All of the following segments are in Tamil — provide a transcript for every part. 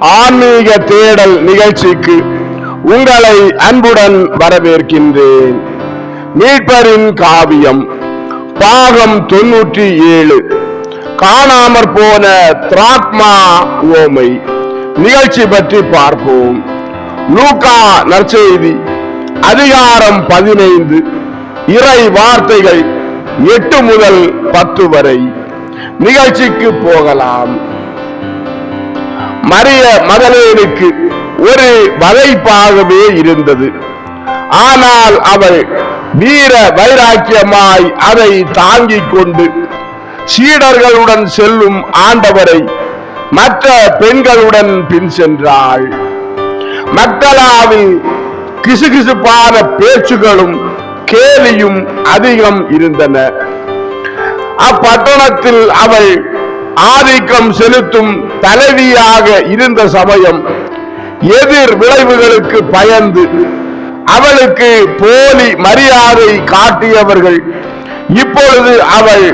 ஆன்மீக தேடல் நிகழ்ச்சிக்கு உங்களை அன்புடன் வரவேற்கின்றேன். மீட்பரின் காவியம் பாகம் தொன்னூற்றி ஏழு காணாமற் போன திராத்மா ஓமை நிகழ்ச்சி பற்றி பார்ப்போம். லூகா நற்செய்தி அதிகாரம் பதினைந்து. இறை வார்த்தைகள் எட்டு முதல் பத்து வரை நிகழ்ச்சிக்கு போகலாம். மரிய மதலேனுக்கு ஒரு வகைப்பாகவே இருந்தது. ஆனால் அவள் வீர வைராக்கியமாய் அதை தாங்கிக் கொண்டு சீடர்களுடன் செல்லும் ஆண்டவரை மற்ற பெண்களுடன் பின் சென்றாள். மக்களாவில் கிசுகிசுப்பான பேச்சுகளும் கேலியும் அதிகம் இருந்தன. அப்பட்டணத்தில் அவள் ஆதிக்கம் செலுத்தும் தலைவியாக இருந்த சமயம் எதிர் விளைவுகளுக்கு பயந்து அவளுக்கு போலி மரியாதை காட்டியவர்கள். இப்பொழுது அவள்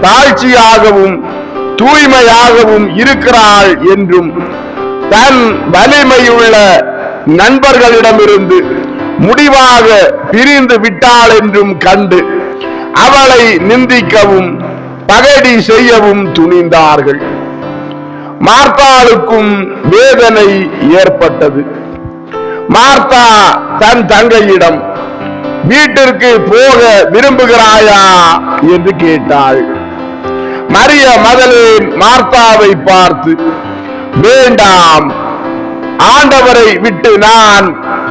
தாழ்ச்சியாகவும் தூய்மையாகவும் இருக்கிறாள் என்றும் தன் வலிமையுள்ள நண்பர்களிடமிருந்து முடிவாக பிரிந்து விட்டாள் என்றும் கண்டு அவளை நிந்திக்கவும் பகடி செய்யவும் துணிந்தார்கள். மார்த்தாளுக்கும் வேதனை ஏற்பட்டது. மார்த்தா தன் தங்கையிடம் வீட்டிற்கு போக விரும்புகிறாயா? என்று கேட்டாள். மரிய மதலேன் மார்த்தாவை பார்த்து வேண்டாம் ஆண்டவரை விட்டு நான்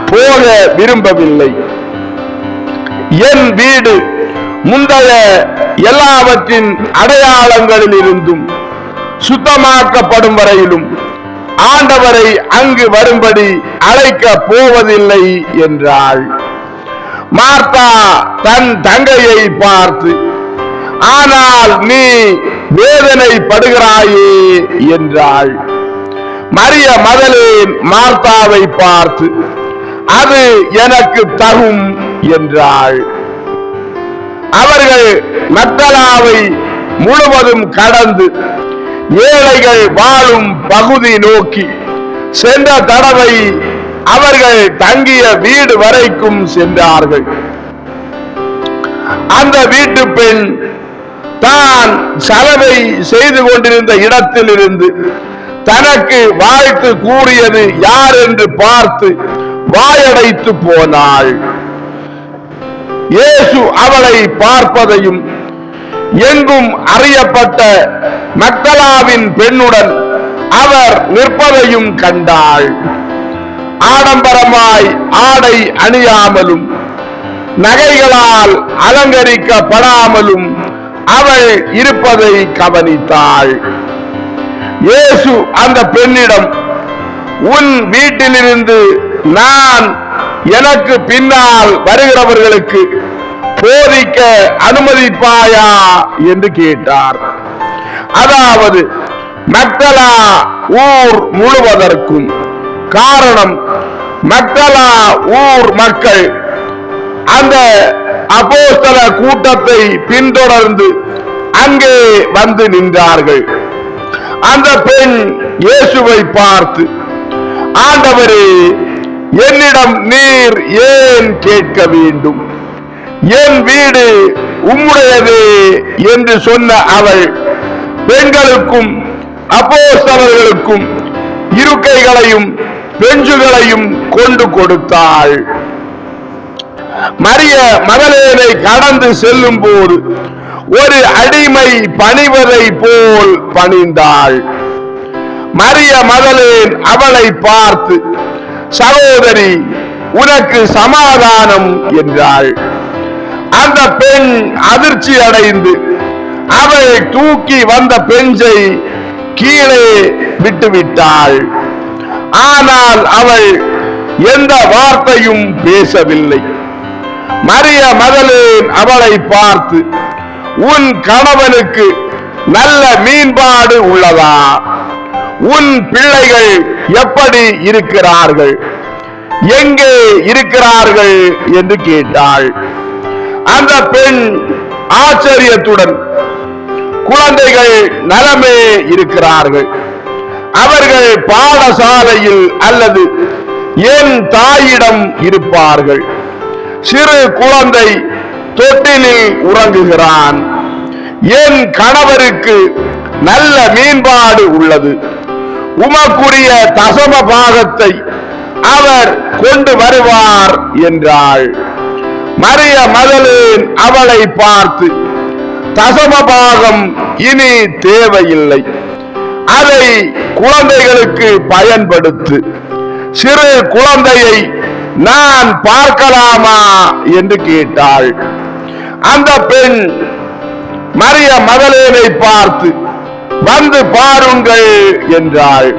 போக விரும்பவில்லை. என் வீடு முந்தைய எல்லாவற்றின் அடையாளங்களில் இருந்தும் சுத்தமாக்கப்படும் வரையிலும் ஆண்டவரை அங்கு வரும்படி அழைக்க போவதில்லை என்றாள். மார்த்தா தன் தங்கையை பார்த்து ஆனால் நீ வேதனை படுகிறாயே என்றாள். மரிய மதலேன் மார்த்தாவை பார்த்து அது எனக்கு தகும் என்றாள். அவர்கள் மத்தலாவை முழுவதும் கடந்து ஏழைகள் வாழும் பகுதி நோக்கி சென்ற தடவை அவர்கள் தங்கிய வீடு வரைக்கும் சென்றார்கள். அந்த வீட்டு பெண் தான் சலவை செய்து கொண்டிருந்த இடத்தில் இருந்து தனக்கு வாழ்த்து கூறியது யார் என்று பார்த்து வாயடைத்து போனாள். இயேசு அவளை பார்ப்பதையும் எங்கும் அறியப்பட்ட மக்களாவின் பெண்ணுடன் அவர் நிற்பதையும் கண்டாள். ஆடம்பரமாய் ஆடை அணியாமலும் நகைகளால் அலங்கரிக்கப்படாமலும் அவள் இருப்பதை கவனித்தாள். இயேசு அந்த பெண்ணிடம் உன் வீட்டிலிருந்து நான் எனக்கு பின்னால் வருகிறவர்களுக்கு போதிக்க அனுமதிப்பாயா என்று கேட்டார். அதாவது மக்களா ஊர் முழுவதற்கும் காரணம் மக்களா ஊர் மக்கள். அந்த அப்போஸ்தல கூட்டத்தை பின்தொடர்ந்து அங்கே வந்து நின்றார்கள். அந்த பெண் இயேசுவை பார்த்து ஆண்டவரே என்னிடம் நீர் ஏன் கேட்க வேண்டும்? என் வீடு உம்முடையது என்று சொன்ன அவள் பெண்களுக்கும் அப்போஸ்தலர்களுக்கும் இருக்கைகளையும் பெஞ்சுகளையும் கொண்டு கொடுத்தாள். மரிய மகளேனை கடந்து செல்லும் போது ஒரு அடிமை பணிவதை போல் பணிந்தாள். மரிய மகளேன் அவளை பார்த்து சகோதரி உனக்கு சமாதானம் என்றாள். அந்த பெண் அதிர்ச்சி அடைந்து அவள் தூக்கி வந்த பெஞ்சை கீழே விட்டுவிட்டாள் ஆனால் அவள் எந்த வார்த்தையும் பேசவில்லை. மரிய மதலேன் அவளை பார்த்து உன் கணவனுக்கு நல்ல மீன்பாடு உள்ளதா? உன் பிள்ளைகள் எப்படி இருக்கிறார்கள்? எங்கே இருக்கிறார்கள் என்று கேட்டாள். அந்த பெண் ஆச்சரியத்துடன் குழந்தைகள் நலமே இருக்கிறார்கள். அவர்கள் பாடசாலையில் அல்லது என் தாயிடம் இருப்பார்கள். சிறு குழந்தை தொட்டிலில் உறங்குகிறான். என் கணவருக்கு நல்ல மீன்பாடு உள்ளது. உமக்குரிய தசம பாகத்தை அவர் கொண்டு வருவார் என்றாள். மரிய மதலின் அவளை பார்த்து தசம பாகம் இனி தேவையில்லை. அதை குழந்தைகளுக்கு பயன்படுத்து. சிறு குழந்தையை நான் பார்க்கலாமா? என்று கேட்டாள். அந்த பெண் மரிய மதலேனை பார்த்து வந்து பாருங்கள் என்றாள்.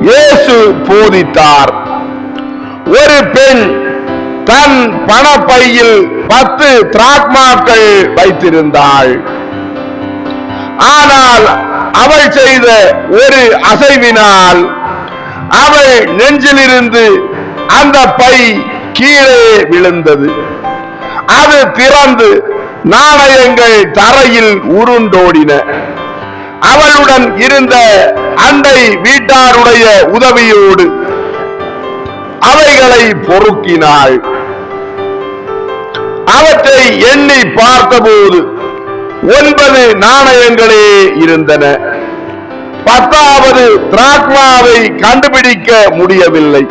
இயேசு போதித்தார். ஒரு பெண் தன் பணப்பையில் பத்து திராக்மாக்கள் வைத்திருந்தாள். ஆனால் அவள் செய்த ஒரு அசைவினால் அவள் நெஞ்சிலிருந்து அந்த பை கீழே விழுந்தது. அது திறந்து நாணயங்கள் தரையில் உருண்டோடின. அவளுடன் இருந்த அண்டை வீட்டாருடைய உதவியோடு அவைகளை பொறுக்கினாள். அவற்றை எண்ணி பார்த்தபோது ஒன்பது நாணயங்களே இருந்தன. பத்தாவது திராக்மாவை கண்டுபிடிக்க முடியவில்லை.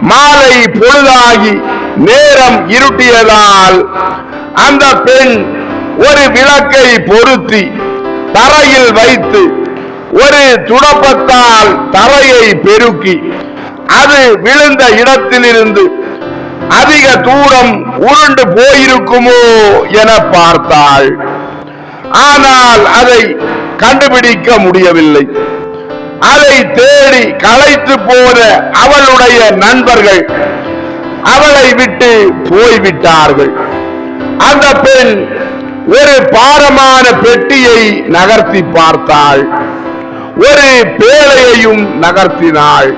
மாலை பொழுதாகி நேரம் இருட்டியதால் அந்த பெண் ஒரு விளக்கை பொருத்தி தரையில் வைத்து ஒரு துடப்பத்தால் தரையை பெருக்கி அது விழுந்த இடத்திலிருந்து அதிக தூரம் உருண்டு போயிருக்குமோ என பார்த்தாள். ஆனால் அதை கண்டுபிடிக்க முடியவில்லை. அதை தேடி களைத்து போன அவளுடைய நண்பர்கள் அவளை விட்டு போய்விட்டார்கள். அந்த பெண் ஒரு பாரமான பெட்டியை நகர்த்தி பார்த்தாள். ஒரு பேழையையும் நகர்த்தினாள்.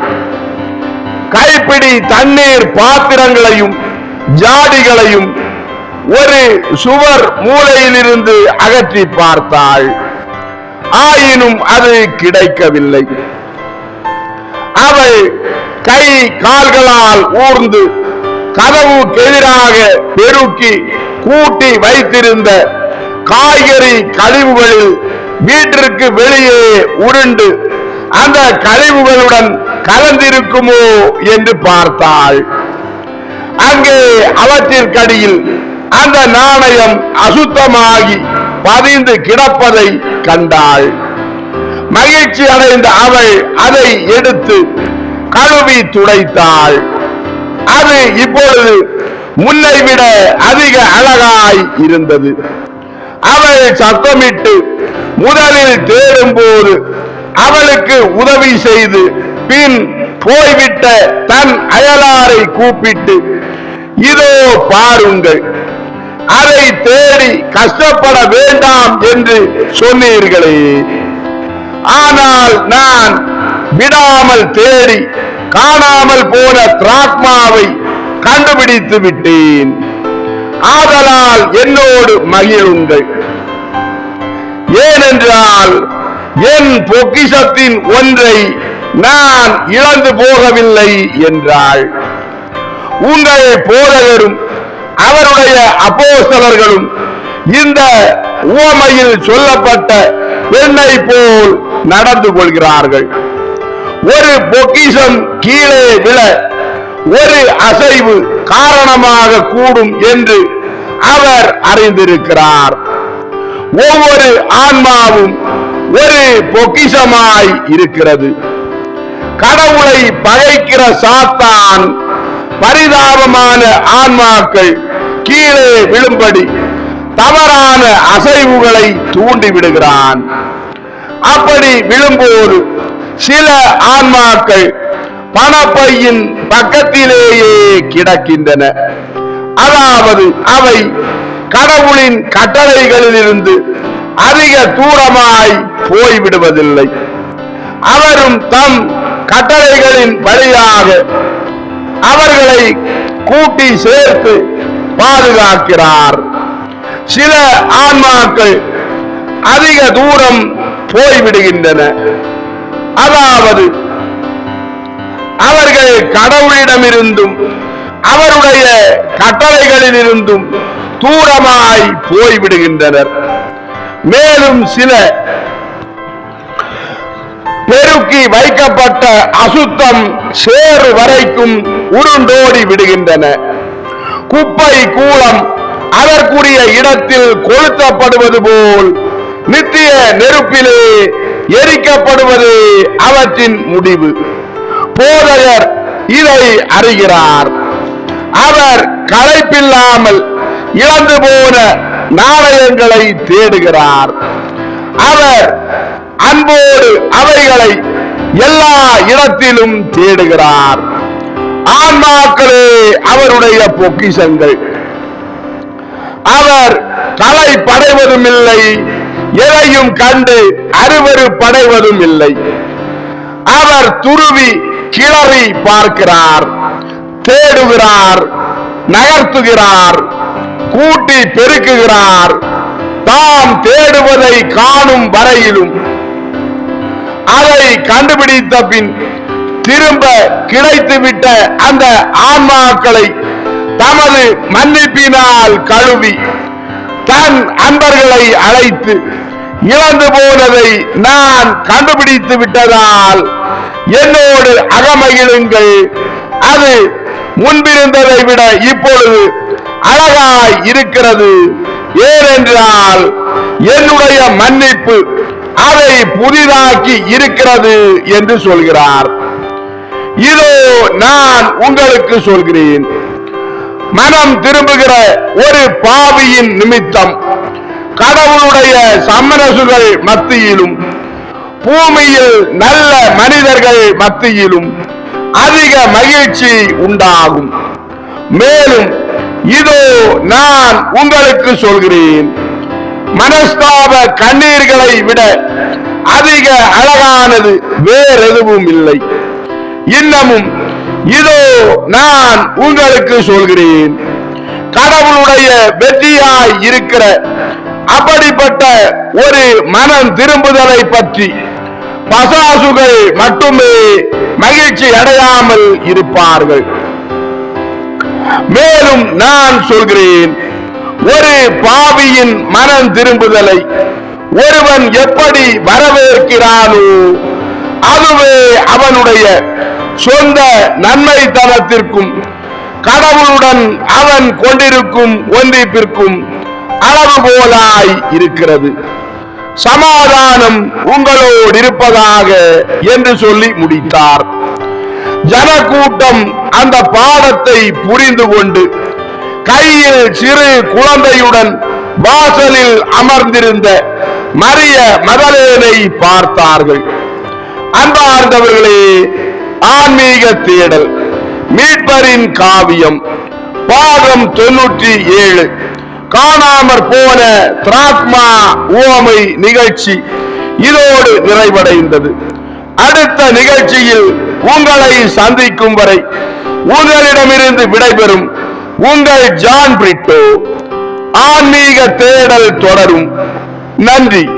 கைப்பிடி தண்ணீர் பாத்திரங்களையும் ஜாடிகளையும் ஒரு சுவர் மூலையிலிருந்து அகற்றி பார்த்தாள். ஆயினும் அது கிடைக்கவில்லை. அவள் கை கால்களால் ஊர்ந்து கதவுக்கு எதிராக பெருக்கி கூட்டி வைத்திருந்த காய்கறி கழிவுகளில் வீட்டிற்கு வெளியே உருண்டு அந்த கழிவுகளுடன் கலந்திருக்குமோ என்று பார்த்தாள். அங்கே அவற்றிற்கடியில் அந்த நாணயம் அசுத்தமாகி பதிந்து கிடப்பதை கண்டாள். மகிழ்ச்சி அடைந்த அவள் அதை எடுத்து கழுவி துடைத்தாள். அது இப்பொழுது முன்னை விட அதிக அழகாய் இருந்தது. அவள் சத்தமிட்டு முதலில் தேடும்போது அவளுக்கு உதவி செய்து பின் போய்விட்ட தன் அயலாரை கூப்பிட்டு இதோ பாருங்கள் அதை தேடி கஷ்டப்பட வேண்டாம் என்று சொன்னீர்களே. ஆனால் நான் விடாமல் தேடி காணாமல் போன திராத்மாவை கண்டுபிடித்து விட்டேன். ஆதலால் என்னோடு மகிழுங்கள். ஏனென்றால் என் பொக்கிஷத்தின் ஒன்றை நான் இழந்து போகவில்லை என்றாள். உங்கள் போதகரும் அவருடைய அப்போஸ்தலர்களும் இந்த உவமையில் சொல்லப்பட்ட பெண்ணை போல் நடந்து கொள்கிறார்கள். ஒரு பொக்கிஷம் கீழே விழ ஒரு அசைவு காரணமாக கூடும் என்று அவர் அறிந்திருக்கிறார். ஒவ்வொரு ஆன்மாவும் ஒரு பொக்கிஷமாய் இருக்கிறது. கடவுளை பகைக்கிற சாத்தான் பரிதாபமான ஆன்மாக்கள் கீழே விழும்படி தவறான அசைவுகளை தூண்டி விடுகிறான் அப்படி விழும்போது சில ஆன்மாக்கள் பணப்பையின் பக்கத்திலேயே கிடக்கின்றன. அதாவது அவை கடவுளின் கட்டளைகளிலிருந்து அதிக தூரமாய் போய்விடுவதில்லை. அவரும் தம் கட்டளைகளின் வழியாக அவர்களை கூட்டி சேர்த்து பாதுகாக்கிறார். சில ஆன்மாக்கள் அதிக தூரம் போய்விடுகின்றன. அதாவது அவர்கள் கடவுளிடமிருந்தும் அவருடைய கட்டளைகளிலிருந்தும் தூரமாய் போய்விடுகின்றனர். மேலும் சில பெருக்கி வைக்கப்பட்ட அசுத்தம் சேறு வரைக்கும் உருண்டோடி விடுகின்றன. குப்பை கூலம் அதற்குரிய இடத்தில் கொளுத்தப்படுவது போல் நித்திய நெருப்பிலே எரிக்கப்படுவது அவற்றின் முடிவு. போதகர் இதை அறிகிறார். அவர் களைப்பில்லாமல் இழந்து போன நாணயங்களை தேடுகிறார். அவர் அன்போடு அவைகளை எல்லா இடத்திலும் தேடுகிறார். ஆன்மாக்களே அவருடைய பொக்கிஷங்கள். அவர் தலை படைவதும் இல்லை எதையும் கண்டு அருவரு படைவதும் இல்லை. அவர் துருவி கிளறி பார்க்கிறார் தேடுகிறார் நகர்த்துகிறார் கூட்டி பெருக்குகிறார். தாம் தேடுவதை காணும் வரையிலும் அதை கண்டுபிடித்த பின் திரும்ப கிடைத்துவிட்ட அந்த ஆன்மாக்களை தமது மன்னிப்பினால் கழுவி தன் அன்பர்களை அழைத்து இழந்து போனதை நான் கண்டுபிடித்து விட்டதால் என்னோடு அகமகிழுங்கள். அது முன்பிருந்ததை விட இப்பொழுது அழகாய் இருக்கிறது. ஏனென்றால் என்னுடைய மன்னிப்பு அதை புதிதாக்கி இருக்கிறது என்று சொல்கிறார். இதோ நான் உங்களுக்கு சொல்கிறேன். மனம் திரும்புகிற ஒரு பாவியின் நிமித்தம் கடவுளுடைய சமரசுகள் மத்தியிலும் பூமியில் நல்ல மனிதர்கள் மத்தியிலும் அதிக மகிழ்ச்சி உண்டாகும். மேலும் இதோ நான் உங்களுக்கு சொல்கிறேன். மனஸ்தாப கண்ணீர்களை விட அதிக அழகானது வேறெதுவும் இல்லை. இன்னமும் இதோ நான் உங்களுக்கு சொல்கிறேன். கடவுளுடைய வெற்றியாய் இருக்கிற அப்படிப்பட்ட ஒரு மனம் திரும்புதலை பற்றி பசாசுகள் மட்டுமே மகிழ்ச்சி அடையாமல் இருப்பார்கள். மேலும் நான் சொல்கிறேன் ஒரு பாவியின் மனம் திரும்புதலை ஒருவன் எப்படி வரவேற்கிறானோ அதுவே அவனுடைய சொந்த நன்மைத்தனத்திற்கும் கடவுளுடன் அவன் கொண்டிருக்கும் ஒன்றிப்பிற்கும் அளவுகோலாய் இருக்கிறது. சமாதானம் உங்களோடு இருப்பதாக என்று சொல்லி முடித்தார். ஜனக்கூட்டம் அந்த பாடத்தை புரிந்து கொண்டு கையில் சிறு குழந்தையுடன் வாசலில் அமர்ந்திருந்த மரிய மதலேனை பார்த்தார்கள். அன்பார்ந்தவர்களே ஆன்மீக தேடல் மீட்பரின் காவியம் பாகம் தொன்னூற்றி ஏழு. காணாமற் போன திராத்மா உவமை நிகழ்ச்சி இதோடு நிறைவடைந்தது. அடுத்த நிகழ்ச்சியில் உங்களை சந்திக்கும் வரை உங்களிடமிருந்து விடைபெறும் உங்கள் ஜான் பிரிட்டோ. ஆன்மீக தேடல் தொடரும். நன்றி.